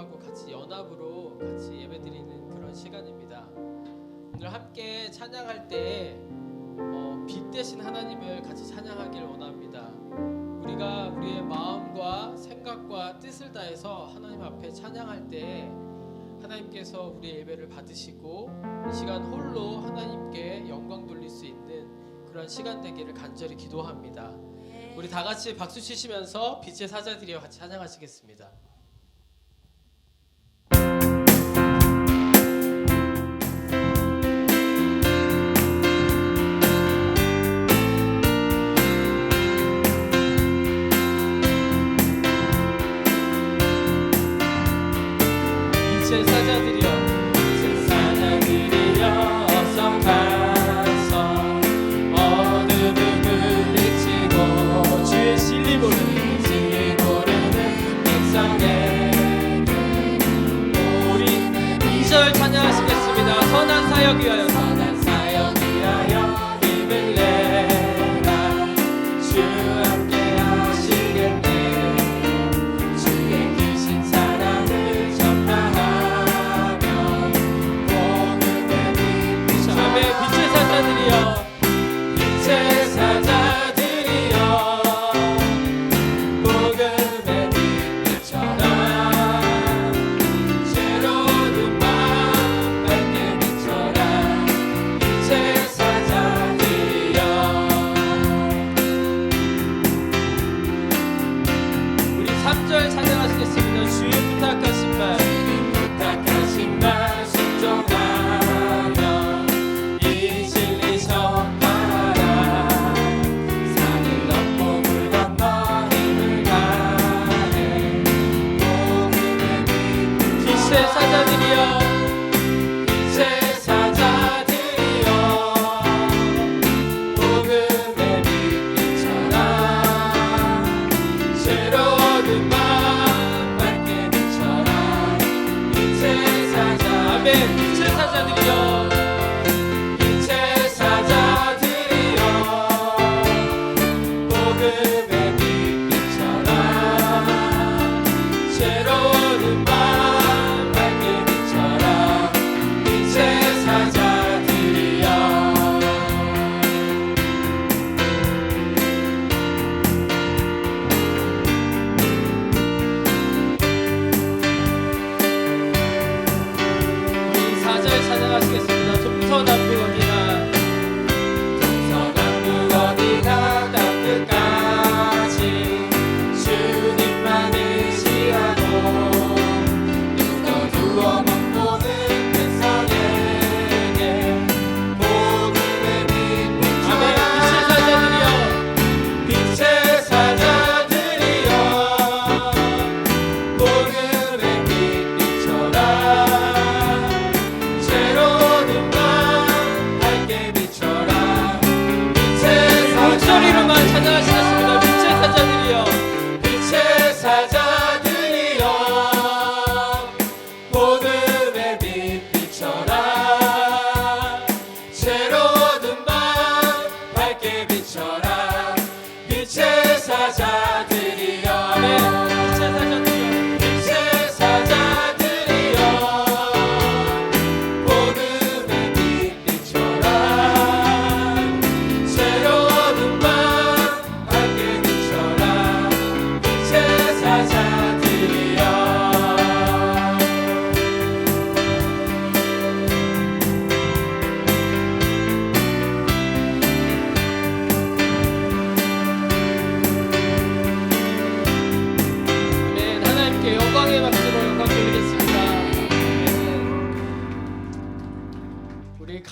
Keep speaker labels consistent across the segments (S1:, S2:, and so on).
S1: 기도하고 같이 연합으로 같이 예배드리는 그런 시간입니다. 오늘 함께 찬양할 때빛 어, 대신 하나님을 같이 찬양하길 원합니다. 우리가 우리의 마음과 생각과 뜻을 다해서 하나님 앞에 찬양할 때 하나님께서 우리의 예배를 받으시고 이 시간 홀로 하나님께 영광 돌릴 수 있는 그런 시간 되기를 간절히 기도합니다. 네. 우리 다 같이 박수 치시면서 빛의 사자들이와 같이 찬양하시겠습니다.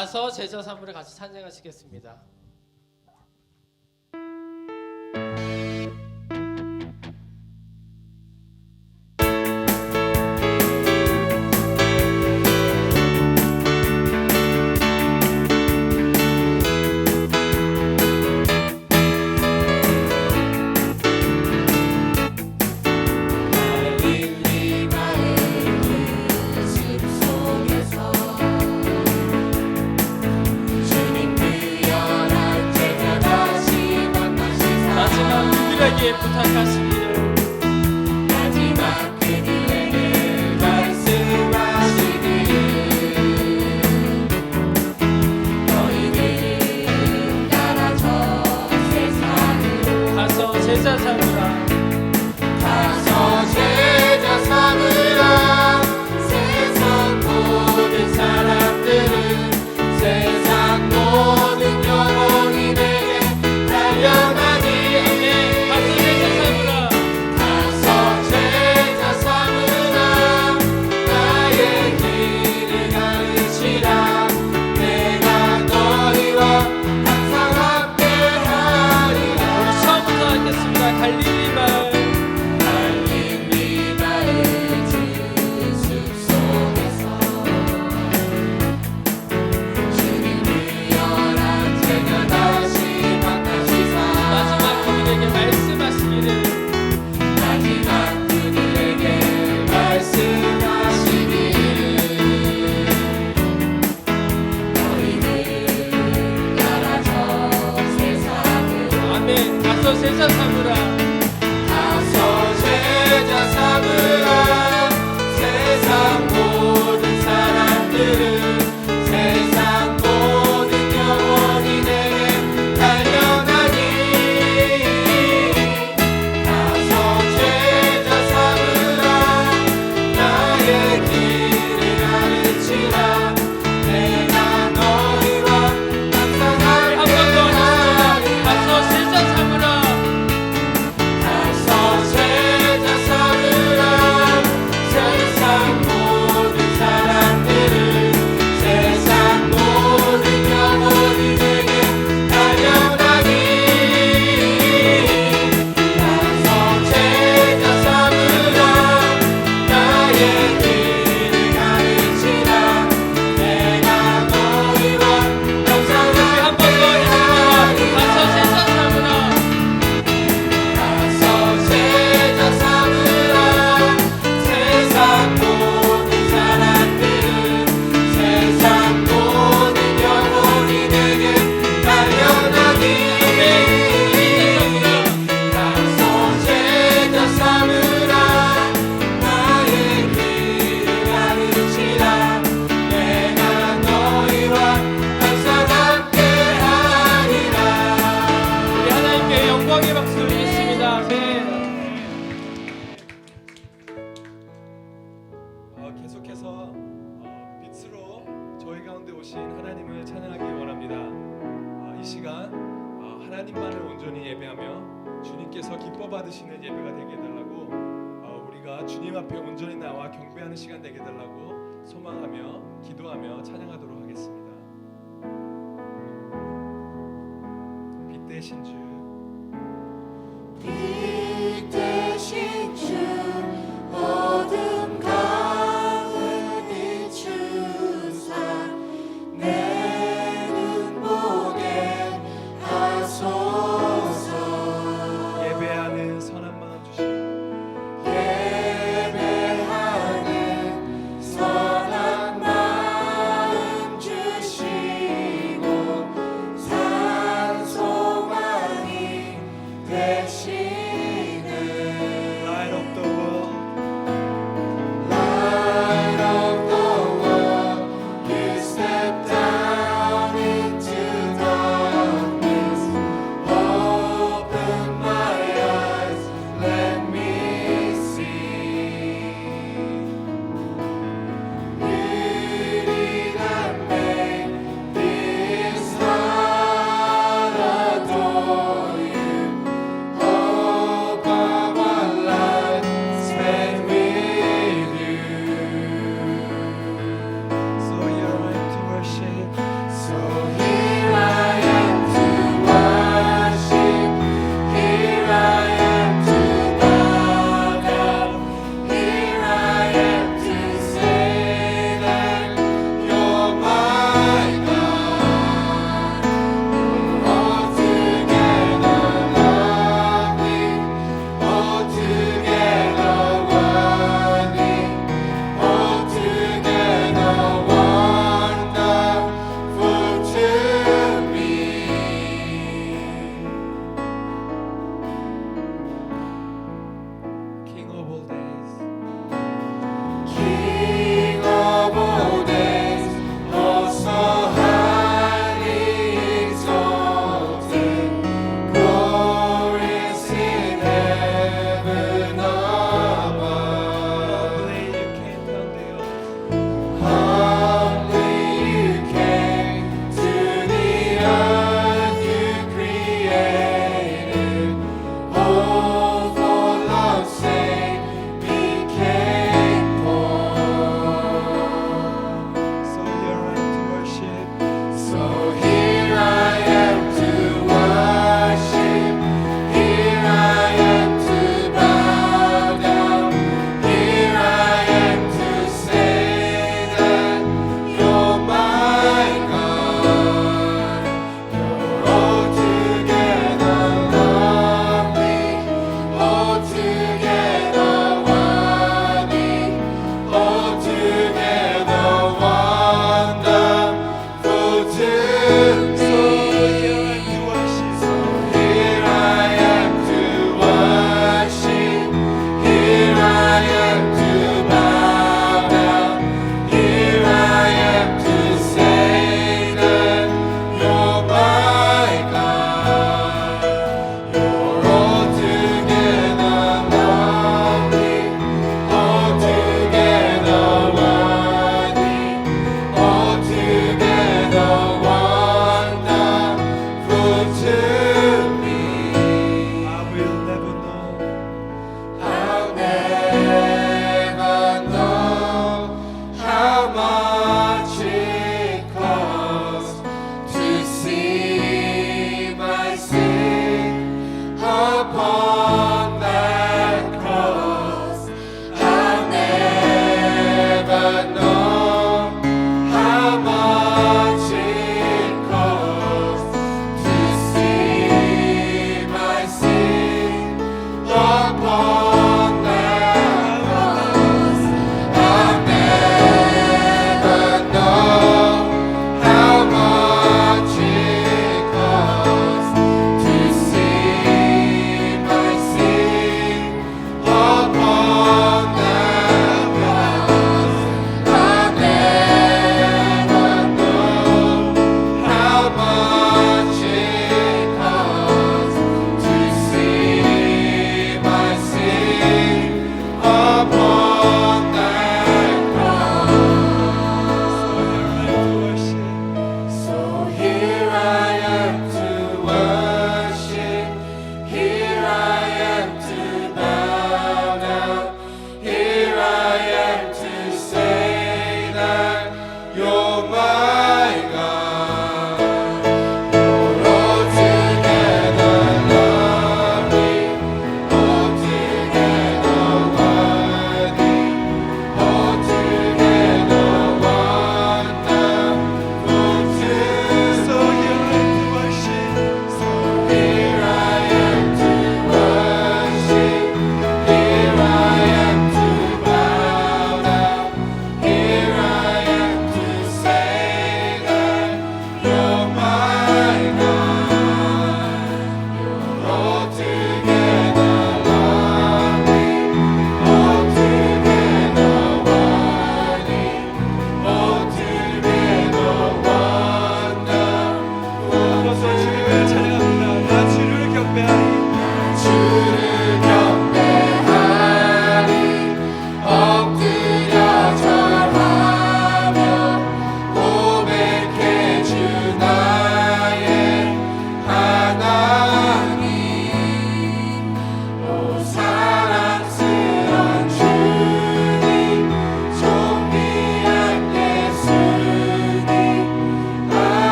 S1: 가서 제자 사물을 같이 찬양하시겠습니다.
S2: 계속해서 어, 빛으로 저희 가운데 오신 하나님을 찬양하기 원합니다. 아, 이 시간 아, 하나님만을 온전히 예배하며 주님께서 기뻐 받으시는 예배가 되게 해달라고 아, 우리가 주님 앞에 온전히 나와 경배하는 시간 되게 해달라고 소망하며 기도하며 찬양하도록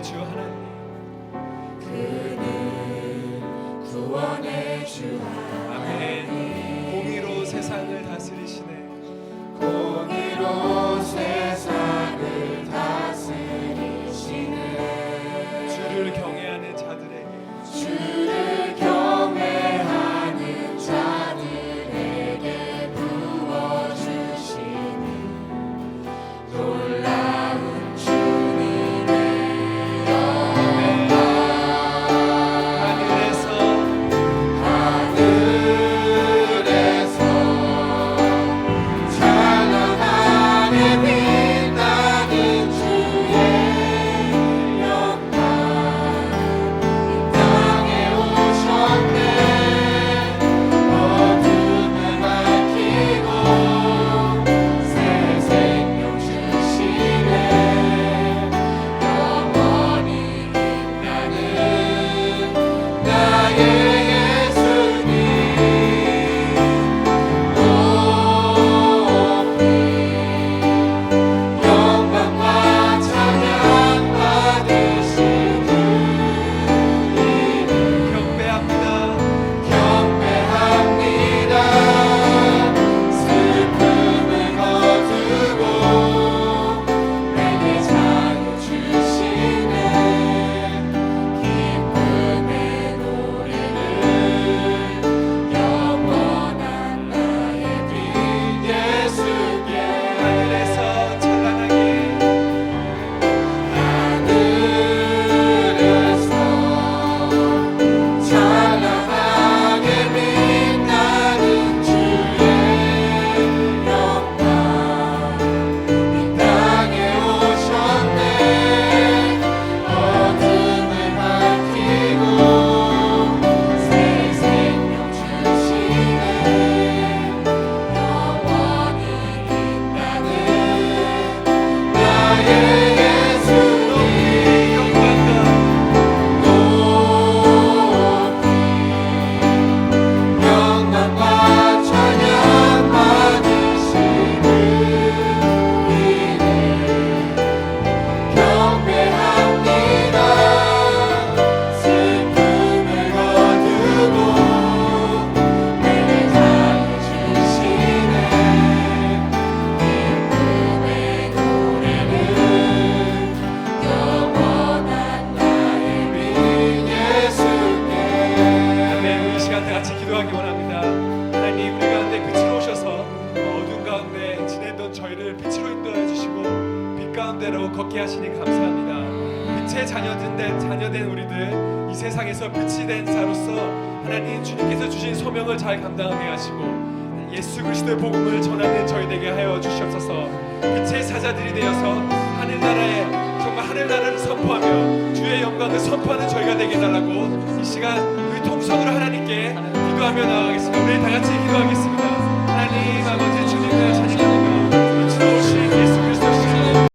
S2: 주
S3: 하나님. 걷게 하시니 감사합니다. 빛의 자녀된 자녀된 우리들 이 세상에서 빛이 된 자로서 하나님 주님께서 주신 소명을 잘 감당하게 하시고 예수 그리스도의 복음을 전하는 저희 되게 하여 주시옵소서. 빛의 사자들이 되어서 하늘나라에 정말 하늘나라를 선포하며 주의 영광을 선포하는 저희가 되게 달라고 이 시간 우리 통성으로 하나님께 기도하며 나가겠습니다. 우리 다 같이 기도하겠습니다. 하나님 아버지 주님을 찾아